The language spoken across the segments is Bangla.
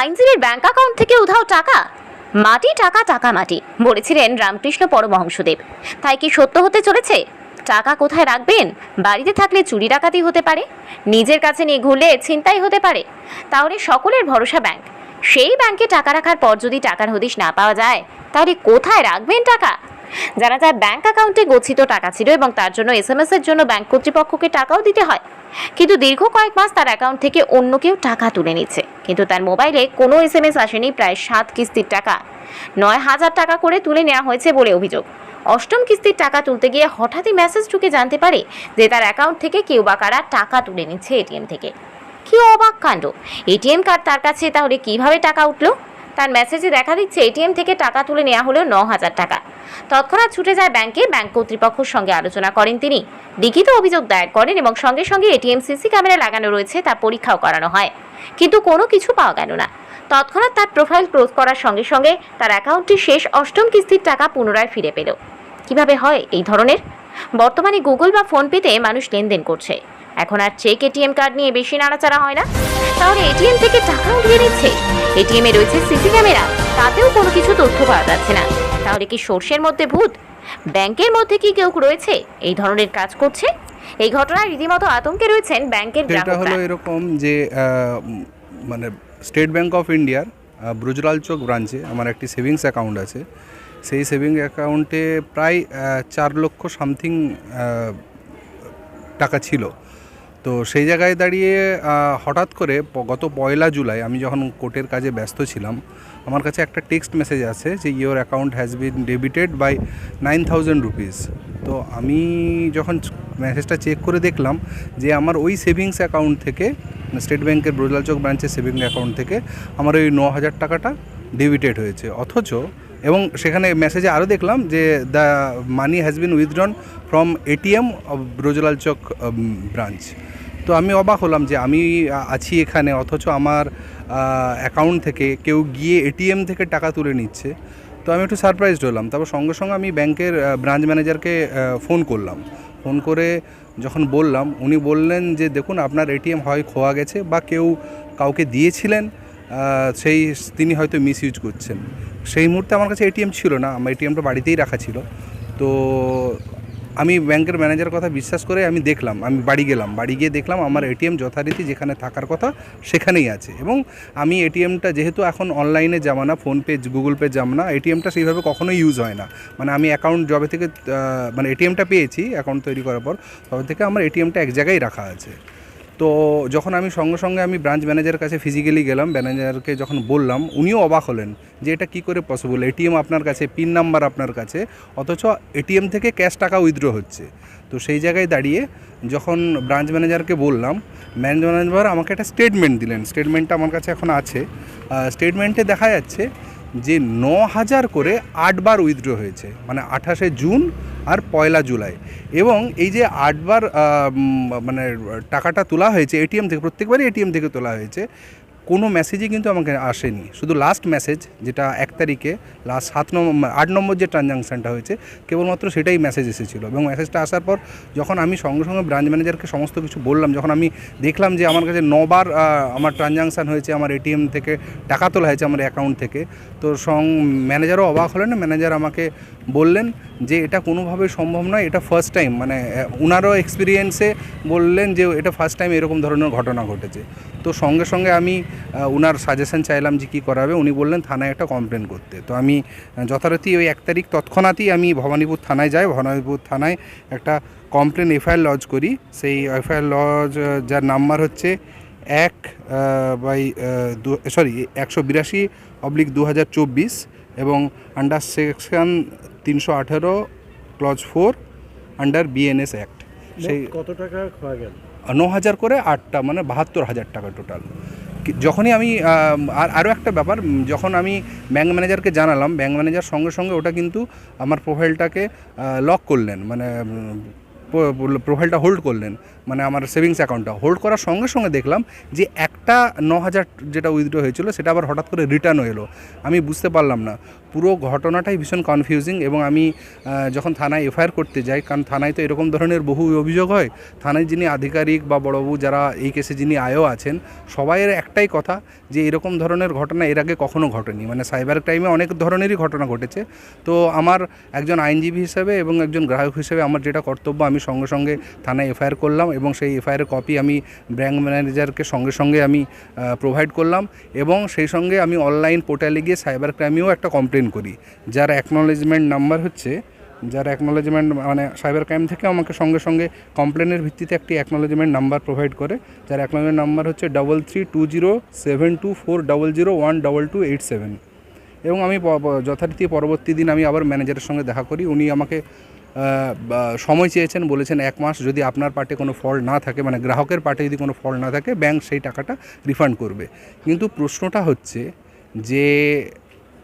আইনজীবীর ব্যাংক অ্যাকাউন্ট থেকে উধাও টাকা। মাটি, টাকা টাকা মাটি, বলেছিলেন রামকৃষ্ণ পরমহংসদেব। তাই কি সত্য হতে চলেছে? টাকা কোথায় রাখবেন? বাড়িতে থাকলে চুরি ডাকাতি হতে পারে? নিজের কাছে নিয়ে ঘুরলে ছিনতাই হতে পারে? তাহলে সকলের ভরসা ব্যাংক সেই ব্যাংকে টাকা রাখার পর যদি টাকার হদিশ না পাওয়া যায়, তাহলে কোথায় রাখবেন টাকা? জানা যায় ব্যাংক অ্যাকাউন্টে গচ্ছিত টাকা ছিল এবং তার জন্য এসএমএস এর জন্য ব্যাংক কর্তৃপক্ষকে টাকাও দিতে হয়। কিন্তু দীর্ঘ কয়েক মাস তার অ্যাকাউন্ট থেকে অন্য কেউ টাকা তুলে নিচ্ছে। কিন্তু তার মোবাইলে কোনো এস এম এস আসেনি, প্রায় সাত কিস্তির টাকা। নয় হাজার টাকা করে তুলে নেওয়া হয়েছে বলে অভিযোগ। অষ্টম কিস্তির টাকা তুলতে গিয়ে হঠাৎই মেসেজ ঢুকে জানতে পারে যে তার অ্যাকাউন্ট থেকে কেউ বা কারা টাকা তুলে নিচ্ছে এটিএম থেকে। কি অবাক কাণ্ড! এটিএম কার্ড তার কাছে তাহলে কীভাবে টাকা উঠল? তার মেসেজে দেখা দিচ্ছে এটিএম থেকে টাকা তুলে নেওয়া হলো ন হাজার টাকা। তৎক্ষণাৎ ছুটে যায় ব্যাংকে ব্যাংক কর্তৃপক্ষের সঙ্গে আলোচনা করেন তিনি। লিখিত অভিযোগ দায়ের করেন এবং সঙ্গে সঙ্গে এটিএম সিসি ক্যামেরা লাগানো রয়েছে, তা পরীক্ষাও করানো হয়। কিন্তু কোনো কিছু পাওয়া গেল না। তৎক্ষণাৎ তার প্রোফাইল ক্লোজ করার সঙ্গে সঙ্গে তার অ্যাকাউন্টটি শেষ অষ্টম কিস্তির টাকা পুনরায় ফিরে পেল। কীভাবে হয় এই ধরনের? বর্তমানে গুগল বা ফোনপেতে মানুষ লেনদেন করছে। এখন আর চেক এটিএম কার্ড নিয়ে বেশি নাড়াচাড়া হয় না। তাহলে এটিএম থেকে টাকা উঠিয়ে নিচ্ছে। এটিএম এ রয়েছে সিসি ক্যামেরা। তাতেও কোনো কিছু তথ্য পাওয়া যাচ্ছে না। তাহলে কি সর্ষের মধ্যে ভূত? ব্যাংকের মধ্যে কি কেউ রয়েছে? এই ধরনের কাজ করছে? এই ঘটনায় রীতিমতো আতঙ্কে রয়েছেন ব্যাংকের এটা হলো এরকম যে মানে স্টেট ব্যাংক অফ ইন্ডিয়ার ব্রুজলাল ব্রজলাল চক ব্রাঞ্চে আমার একটি সেভিংস অ্যাকাউন্ট আছে। সেই সেভিংস অ্যাকাউন্টে প্রায় চার লক্ষ সামথিং টাকা ছিল। তো সেই জায়গায় দাঁড়িয়ে হঠাৎ করে গত পয়লা জুলাই আমি যখন কোর্টের কাজে ব্যস্ত ছিলাম, আমার কাছে একটা টেক্সট মেসেজ আছে যে your account has been debited by nine thousand rupees তো আমি যখন মেসেজটা চেক করে দেখলাম যে, আমার ওই সেভিংস অ্যাকাউন্ট থেকে, স্টেট ব্যাংকের ব্রজলাল চক ব্রাঞ্চের সেভিংস অ্যাকাউন্ট থেকে আমার ওই ন হাজার টাকাটা ডেবিটেড হয়েছে। অথচ, এবং সেখানে মেসেজে আরও দেখলাম যে the money has been withdrawn from ATM of Brajlal Chak branch. তো আমি অবাক হলাম যে আমি আছি এখানে, অথচ আমার অ্যাকাউন্ট থেকে কেউ গিয়ে এটিএম থেকে টাকা তুলে নিচ্ছে। তো আমি একটু সারপ্রাইজড হলাম। তারপর সঙ্গে সঙ্গে আমি ব্যাংকের ব্রাঞ্চ ম্যানেজারকে ফোন করলাম। ফোন করে যখন বললাম, উনি বললেন যে, দেখুন, আপনার এটিএম হয় খোয়া গেছে বা কেউ কাউকে দিয়েছিলেন সেই তিনি হয়তো মিস ইউজ করছেন। সেই মুহূর্তে আমার কাছে এটিএম ছিল না। আমার এটিএমটা বাড়িতেই রাখা ছিল। তো আমি ব্যাংকের ম্যানেজার কথা বিশ্বাস করে আমি দেখলাম, আমি বাড়ি গেলাম। বাড়ি গিয়ে দেখলাম আমার এটিএম যথারীতি যেখানে থাকার কথা সেখানেই আছে এবং আমি এটিএমটা যেহেতু এখন অনলাইনে জামানা, ফোনপে, গুগল পে জামানা, এটিএমটা সেইভাবে কখনোই ইউজ হয় না। মানে আমি অ্যাকাউন্ট জবে থেকে মানে এটিএমটা পেয়েছি অ্যাকাউন্ট তৈরি করার পর, তবে থেকে আমার এটিএমটা এক জায়গায় রাখা আছে। তো যখন আমি সঙ্গে সঙ্গে আমি ব্রাঞ্চ ম্যানেজারের কাছে ফিজিক্যালি গেলাম ম্যানেজারকে যখন বললাম, উনিও অবাক হলেন যে এটা কী করে পসিবল এটিএম আপনার কাছে পিন নাম্বার আপনার কাছে, অথচ এটিএম থেকে ক্যাশ টাকা উইথড্র হচ্ছে। তো সেই জায়গায় দাঁড়িয়ে যখন ব্রাঞ্চ ম্যানেজারকে বললাম ম্যানেজ ম্যানেজার আমাকে একটা স্টেটমেন্ট দিলেন। স্টেটমেন্টটা আমার কাছে এখন আছে। স্টেটমেন্টে দেখা যাচ্ছে যে ন হাজার করে আটবার উইথড্র হয়েছে। মানে আঠাশে জুন আর পয়লা জুলাই। এবং এই যে আটবার মানে টাকাটা তোলা হয়েছে, এটিএম থেকে, প্রত্যেকবারই এটিএম থেকে তোলা হয়েছে, কোনো মেসেজই কিন্তু আমাকে আসেনি। শুধু লাস্ট মেসেজ যেটা এক তারিখে লাস্ট সাত নম্বর আট নম্বর যে ট্রানজাকশানটা হয়েছে, কেবলমাত্র সেটাই মেসেজ এসেছিল। এবং মেসেজটা আসার পর, যখন আমি সঙ্গে সঙ্গে ব্রাঞ্চ ম্যানেজারকে সমস্ত কিছু বললাম, যখন আমি দেখলাম যে আমার কাছে নবার আমার ট্রানজাকশান হয়েছে, আমার এটিএম থেকে টাকা তোলা হয়েছে, আমার অ্যাকাউন্ট থেকে, তো সং ম্যানেজারও অবাক হলেন ম্যানেজার আমাকে বললেন যে এটা কোনোভাবে সম্ভব নয়, এটা ফার্স্ট টাইম মানে ওনারও এক্সপিরিয়েন্সে বললেন যে এটা ফার্স্ট টাইম এরকম ধরনের ঘটনা ঘটেছে। তো সঙ্গে সঙ্গে আমি ওনার সাজেশন চাইলাম যে কী করাবে, উনি বললেন থানায় একটা কমপ্লেন করতে। তো আমি যথারীতি ওই এক তারিখ তৎক্ষণাৎই আমি ভবানীপুর থানায় যাই, ভবানীপুর থানায় একটা কমপ্লেন এফআইআর লজ করি। সেই এফআইআর লজ যার নাম্বার হচ্ছে এক বাই সরি একশো বিরাশি অবলিক দু হাজার চব্বিশ। এবং আন্ডার সেকশন তিনশো আঠেরো clause four under BNS act সেই কত টাকা খোয়া গেল? ন হাজার করে আটটা মানে বাহাত্তর হাজার টাকা টোটাল যখনই আমি আর আরও একটা ব্যাপার যখন আমি ব্যাঙ্ক ম্যানেজারকে জানালাম ব্যাঙ্ক ম্যানেজার সঙ্গে সঙ্গে ওটা কিন্তু আমার প্রোফাইলটাকে লক করলেন। মানে প্রোফাইলটা হোল্ড করলেন মানে আমার সেভিংস অ্যাকাউন্টটা হোল্ড করার সঙ্গে সঙ্গে দেখলাম যে একটা ন হাজার যেটা উইথড্র হয়েছিল, সেটা আবার হঠাৎ করে রিটার্নও এলো। আমি বুঝতে পারলাম না। পুরো ঘটনাটাই ভীষণ কনফিউজিং এবং আমি যখন থানায় এফআইআর করতে যাই, কারণ থানায় তো এরকম ধরনের বহু অভিযোগ হয়, থানায় যিনি আধিকারিক বা বড়বাবু যারা এই কেসে যিনি আয়ও আছেন, সবাইয়ের একটাই কথা যে এরকম ধরনের ঘটনা এর আগে কখনো ঘটেনি। মানে সাইবার ক্রাইমে অনেক ধরনেরই ঘটনা ঘটেছে। তো আমার একজন আইনজীবী হিসেবে এবং একজন গ্রাহক হিসেবে আমার যেটা কর্তব্য আমি সঙ্গে সঙ্গে থানায় এফআইআর করলাম এবং সেই এফআইআরের কপি আমি ব্যাঙ্ক ম্যানেজারকে সঙ্গে সঙ্গে আমি প্রোভাইড করলাম এবং সেই সঙ্গে আমি অনলাইন পোর্টালে গিয়ে সাইবার ক্রাইমেও একটা কমপ্লেন করি। যার অ্যাকনোলেজমেন্ট নাম্বার হচ্ছে, যার অ্যাকনোলেজমেন্ট মানে সাইবার ক্রাইম থেকে আমাকে সঙ্গে সঙ্গে কমপ্লেনের ভিত্তিতে একটি অ্যাকনোলেজমেন্ট নাম্বার প্রোভাইড করে। যার অ্যাকনোলেজমেন্ট নাম্বার হচ্ছে double three two zero seven two four double zero one double two eight seven এবং আমি যথারীতি পরবর্তী দিন আমি আবার ম্যানেজারের সঙ্গে দেখা করি। উনি আমাকে সময় চেয়েছেন, বলেছেন এক মাস যদি আপনার পার্টে কোনো ফল না থাকে মানে গ্রাহকের পার্টে যদি কোনো ফল না থাকে, ব্যাংক সেই টাকাটা রিফান্ড করবে। কিন্তু প্রশ্নটা হচ্ছে যে,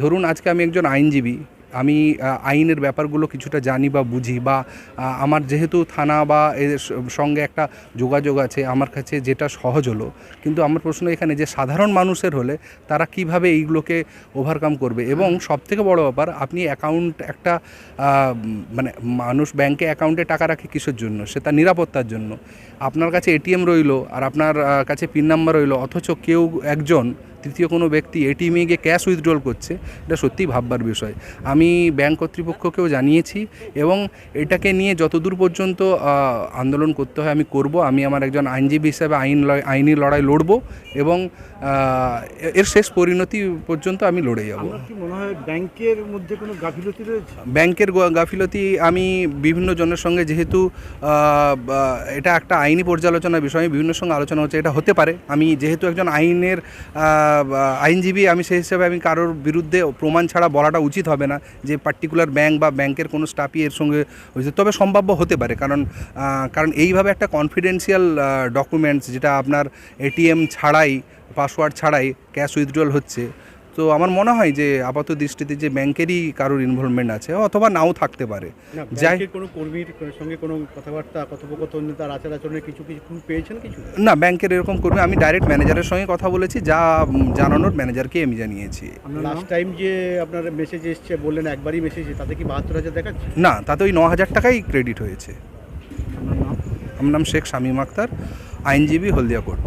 ধরুন আজকে আমি একজন আইনজীবী আমি আইনের ব্যাপারগুলো কিছুটা জানি বা বুঝি বা আমার যেহেতু থানা বা এর সঙ্গে একটা যোগাযোগ আছে আমার কাছে যেটা সহজ হলো কিন্তু আমার প্রশ্ন এখানে যে সাধারণ মানুষের হলে তারা কীভাবে এইগুলোকে ওভারকাম করবে? এবং সবথেকে বড় ব্যাপার আপনি অ্যাকাউন্ট একটা মানে মানুষ ব্যাংকে অ্যাকাউন্টে টাকা রাখে কিসের জন্য? সে তার নিরাপত্তার জন্য। আপনার কাছে এটিএম রইল আর আপনার কাছে পিন নাম্বার রইল অথচ কেউ একজন তৃতীয় কোনো ব্যক্তি এটিএমে গিয়ে ক্যাশ উইথড্রল করছে এটা সত্যিই ভাববার বিষয়। আমি ব্যাংক কর্তৃপক্ষকেও জানিয়েছি এবং এটাকে নিয়ে যতদূর পর্যন্ত আন্দোলন করতে হয় আমি করব। আমি আমার একজন আইনজীবী হিসাবে আইন আইনি লড়াই লড়ব এবং এর শেষ পরিণতি পর্যন্ত আমি লড়ে যাব। কি মনে হয় ব্যাংকের মধ্যে কোনো গাফিলতি রয়েছে? ব্যাংকের গাফিলতি আমি বিভিন্ন জনের সঙ্গে যেহেতু এটা একটা আইনি পর্যালোচনার বিষয় আমি বিভিন্ন সঙ্গে আলোচনা হচ্ছে এটা হতে পারে। আমি যেহেতু একজন আইনের আইনজীবী আমি সেই হিসাবে আমি কারোর বিরুদ্ধে প্রমাণ ছাড়া বলাটা উচিত হবে না যে পার্টিকুলার ব্যাংক বা ব্যাংকের কোনো স্টাফই এর সঙ্গে হয়েছে। তবে সম্ভাব্য হতে পারে কারণ কারণ এইভাবে একটা কনফিডেন্সিয়াল ডকুমেন্টস যেটা আপনার এটিএম ছাড়াই পাসওয়ার্ড ছাড়াই ক্যাশ উইথড্রল হচ্ছে। তো আমার মনে হয় যে আপাত দৃষ্টিতে যে ব্যাংকেরই কারোর ইনভলভমেন্ট আছে অথবা নাও থাকতে পারে। যাই কোনো কর্মীর সঙ্গে কোনো কথাবার্তা কথোপকথন তার আচার আচরণের কিছু কিছু পেয়েছেন কিছু? না ব্যাংকের এরকম করবে আমি ডাইরেক্ট ম্যানেজারের সঙ্গে কথা বলেছি যা জানানোর ম্যানেজারকে আমি জানিয়েছি। লাস্ট টাইম যে আপনার মেসেজ এসছে বললেন একবারই মেসেজ তাতে কি বাহাত্তর হাজার দেখাচ্ছে? না তাতে ওই ন হাজার টাকাই ক্রেডিট হয়েছে। আমার নাম শেখ শামীম আক্তার আইনজীবী হলদিয়া কোর্ট।